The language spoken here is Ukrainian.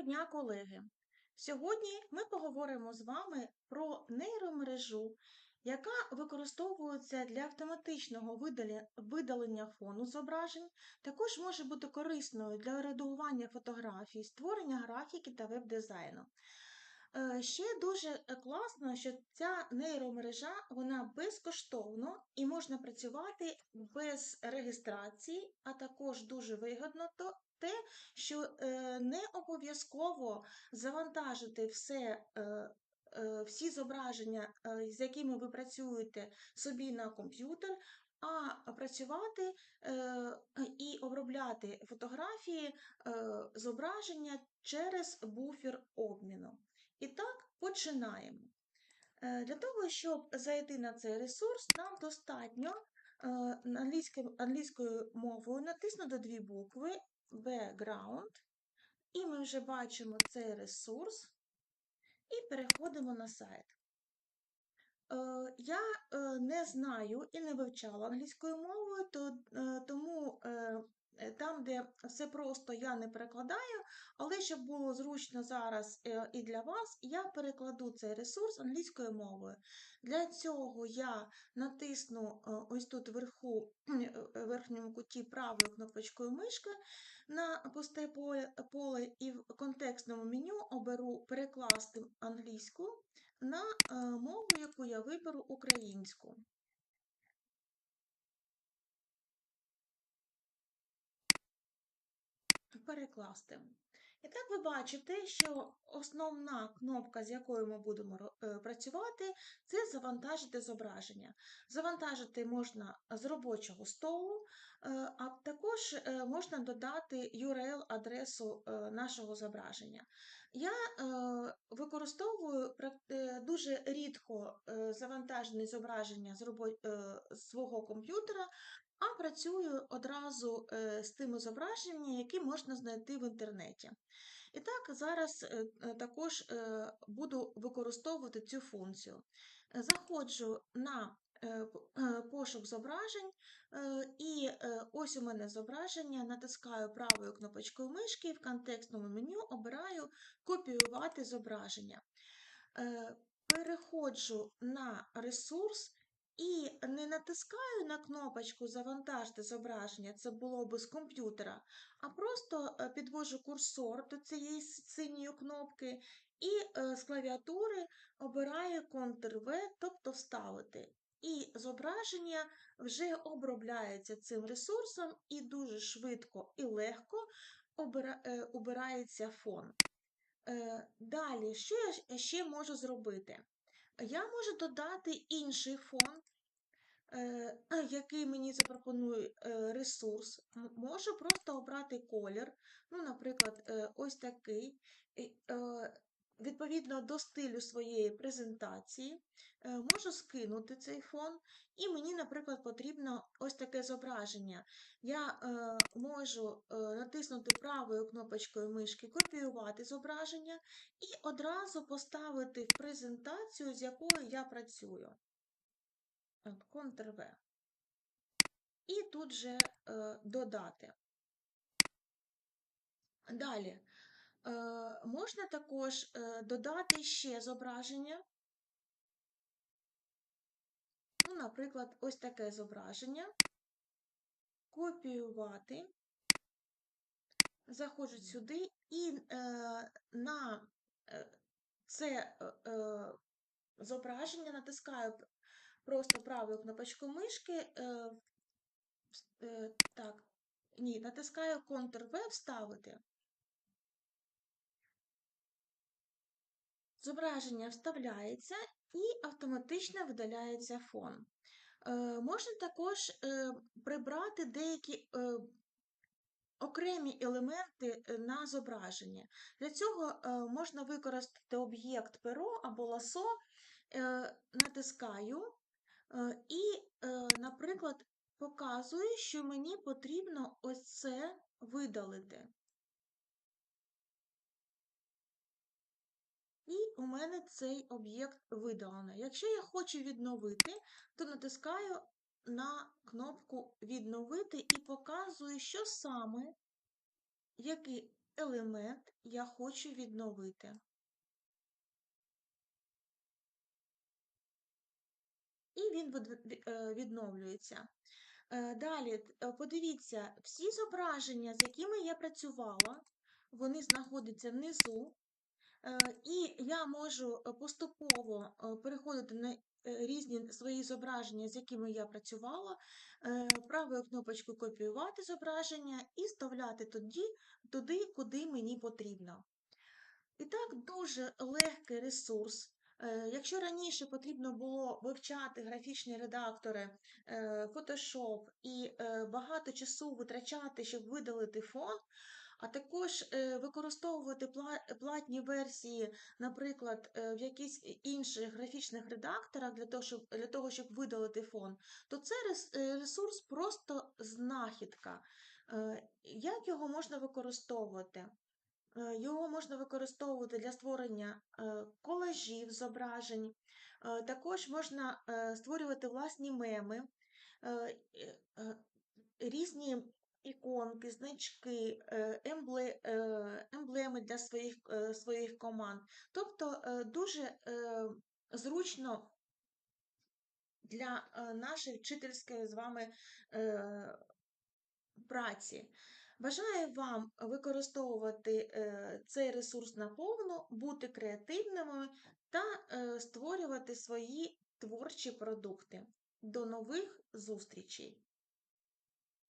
Доброго дня, колеги! Сьогодні ми поговоримо з вами про нейромережу, яка використовується для автоматичного видалення фону зображень, також може бути корисною для редагування фотографій, створення графіки та веб-дизайну. Е, Ще дуже е, класно, що ця нейромережа вона безкоштовно і можна працювати без реєстрації, а також дуже вигідно то те, що е, не обов'язково завантажити все. Всі зображення, з якими ви працюєте собі на комп'ютер, а працювати і обробляти фотографії, зображення через буфер обміну. І так, починаємо. Е, Для того, щоб зайти на цей ресурс, нам достатньо е, англійською, мовою натиснути дві букви background, і ми вже бачимо цей ресурс, і переходимо на сайт. Е, Я не знаю і не вивчала англійською мовою, тому там, де все просто, я не перекладаю, але щоб було зручно зараз е, і для вас, я перекладу цей ресурс англійською мовою. Для цього я натисну е, ось тут вверху, е, в верхньому куті правою кнопочкою мишки на пусте поле, і в контекстному меню оберу перекласти англійську на е, мову, яку я виберу українську. Перекласти. І так ви бачите, що основна кнопка, з якою ми будемо е, працювати, це завантажити зображення. Завантажити можна з робочого столу, е, а також е, можна додати URL-адресу нашого зображення. Я використовую дуже рідко е, завантажені зображення з свого комп'ютера, а працюю одразу е, з тими зображеннями, які можна знайти в інтернеті. І так, зараз е, е, також буду використовувати цю функцію. Заходжу на пошук зображень, і ось у мене зображення, натискаю правою кнопочкою мишки, в контекстному меню обираю копіювати зображення. Переходжу на ресурс і не натискаю на кнопочку Завантажте зображення, це було би з комп'ютера, а просто е, підвожу курсор до цієї синьої кнопки і е, з клавіатури обираю Ctrl-V, тобто вставити. І зображення вже обробляється цим ресурсом і дуже швидко і легко обирається фон. Е, Далі, що я ще можу зробити? Я можу додати інший фон, який мені запропонує е, ресурс. Можу просто обрати колір, ну, наприклад, е, ось такий. Е, Відповідно до стилю своєї презентації, е, можу скинути цей фон, і мені, наприклад, потрібно ось таке зображення. Я е, можу е, натиснути правою кнопочкою мишки копіювати зображення і одразу поставити в презентацію, з якою я працюю. Ctrl-V. І тут же е, додати. Далі. Е, можна також е, додати ще зображення. Ну, наприклад, ось таке зображення. Копіювати. Заходжу сюди і е, на е, це е, е, зображення натискаю просто правою кнопочкою мишки. Е, е, так, ні, натискаю Ctrl-V вставити. Зображення вставляється і автоматично видаляється фон. Е, можна також е, прибрати деякі е, окремі елементи е, на зображення. Для цього е, можна використати об'єкт перо або ласо, е, натискаю і, е, наприклад, показую, що мені потрібно ось це видалити. І у мене цей об'єкт видалено. Якщо я хочу відновити, то натискаю на кнопку Відновити і показую, що саме, який елемент я хочу відновити. І він е, відновлюється. Е, Далі, е, подивіться, всі зображення, з якими я працювала, вони знаходяться внизу, і я можу поступово переходити на різні свої зображення, з якими я працювала, правою кнопочкою копіювати зображення і вставляти тоді, туди, куди мені потрібно. І так дуже легкий ресурс. Е, Якщо раніше потрібно було вивчати графічні редактори, е, Photoshop і е, багато часу витрачати, щоб видалити фон, а також використовувати платні версії, наприклад, в якихось інших графічних редакторах для того, щоб, для того, щоб видалити фон, то це рес- ресурс просто знахідка. Як його можна використовувати? Е, Його можна використовувати для створення е, колажів, зображень. Е, Також можна створювати власні меми, різні іконки, значки, ембле- емблеми для своїх, своїх команд. Тобто дуже зручно для нашої вчительської з вами праці. Бажаю вам використовувати е, цей ресурс наповну, бути креативними та е, створювати свої творчі продукти. До нових зустрічей!